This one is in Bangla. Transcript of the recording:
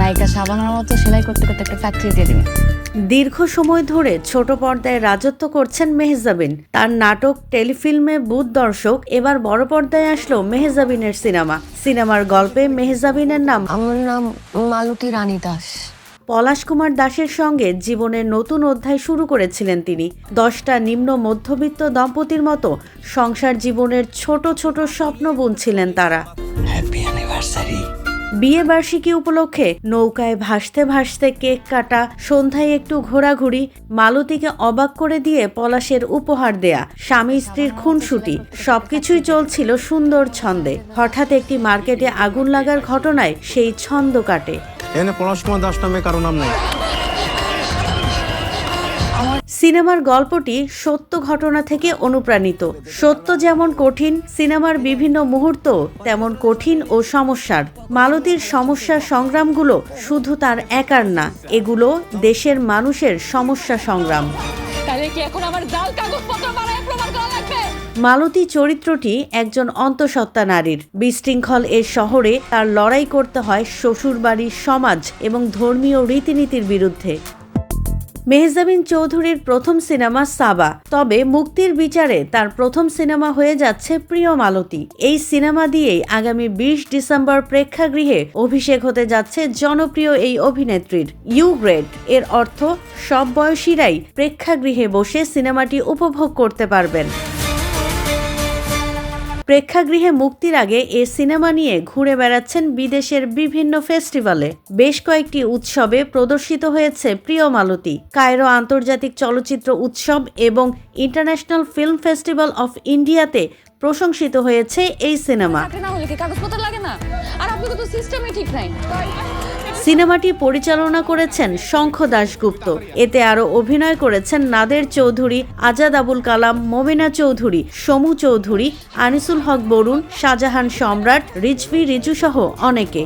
নায়িকা সাবানার মতো সেলাই করতে করতে একটা ফ্যাক্টরি দিয়ে দিবি। দীর্ঘ সময় ধরে ছোট পর্দায় রাজত্ব করছেন মেহজাবিন। তার নাটক টেলিফিল্মে বুথ দর্শক এবার বড় পর্দায় আসলো মেহজাবিনের সিনেমা। সিনেমার গল্পে মেহজাবিনের নাম আমার নাম মালতী রানী দাস। পলাশ কুমার দাসের সঙ্গে জীবনের নতুন অধ্যায় শুরু করেছিলেন তিনি। দশটা নিম্ন মধ্যবিত্ত দম্পতির মতো সংসার জীবনের ছোট ছোট স্বপ্ন বুনছিলেন তারা। হ্যাপি অ্যানিভার্সারি বিয়ে বার্ষিকী উপলক্ষে নৌকায় ভাসতে ভাসতে কেক কাটা, সন্ধ্যায় একটু ঘোরাঘুরি, মালতীকে অবাক করে দিয়ে পলাশের উপহার দেয়া, স্বামী স্ত্রীর খুনসুটি, সবকিছুই চলছিল সুন্দর ছন্দে। হঠাৎ একটি মার্কেটে আগুন লাগার ঘটনায় সেই ছন্দ কাটে। এখানে পলাশ কুমার দাস নামে কারও নাম নেই। সিনেমার গল্পটি সত্য ঘটনা থেকে অনুপ্রাণিত। সত্য যেমন কঠিন সিনেমার বিভিন্ন মুহূর্ত তেমন কঠিন ও সমস্যার। মালতীর সমস্যার সংগ্রামগুলো শুধু তার একার না এগুলো দেশের মানুষের সমস্যা সংগ্রাম। তাহলে কি এখন আমার জাল কাগজপত্র বানায় প্রমাণ করা লাগবে? মালতী চরিত্রটি একজন অন্তঃসত্ত্বা নারীর। বিশৃঙ্খল এ শহরে তার লড়াই করতে হয় শ্বশুরবাড়ির সমাজ এবং ধর্মীয় রীতিনীতির বিরুদ্ধে। মেহজাবিন চৌধুরীর প্রথম সিনেমা সাবা। তবে মুক্তির বিচারে তার প্রথম সিনেমা হয়ে যাচ্ছে প্রিয় মালতী এই সিনেমা দিয়েই আগামী বিশ ডিসেম্বর প্রেক্ষাগৃহে অভিষেক হতে যাচ্ছে জনপ্রিয় এই অভিনেত্রীর। ইউ গ্রেড এর অর্থ সব বয়সীরাই প্রেক্ষাগৃহে বসে সিনেমাটি উপভোগ করতে পারবেন। প্রেক্ষাগৃহে মুক্তির আগে এ সিনেমা নিয়ে ঘুরে বেড়াচ্ছেন বিদেশের বিভিন্ন ফেস্টিভ্যালে। বেশ কয়েকটি উৎসবে প্রদর্শিত হয়েছে প্রিয় মালতী, কায়রো আন্তর্জাতিক চলচ্চিত্র উৎসব এবং ইন্টারন্যাশনাল ফিল্ম ফেস্টিভ্যাল অফ ইন্ডিয়াতে প্রশংসিত হয়েছে এই সিনেমা। কাগজপত্র লাগে না। আর আপনাদের তো সিস্টেমই ঠিক নাই। সিনেমাটি পরিচালনা করেছেন শঙ্খ দাশগুপ্ত। এতে আরও অভিনয় করেছেন নাদের চৌধুরী, আজাদ আবুল কালাম, মমিনা চৌধুরী, সমু চৌধুরী, আনিসুল হক বরুণ, শাহজাহান সম্রাট, রিজভি রিজু সহ অনেকে।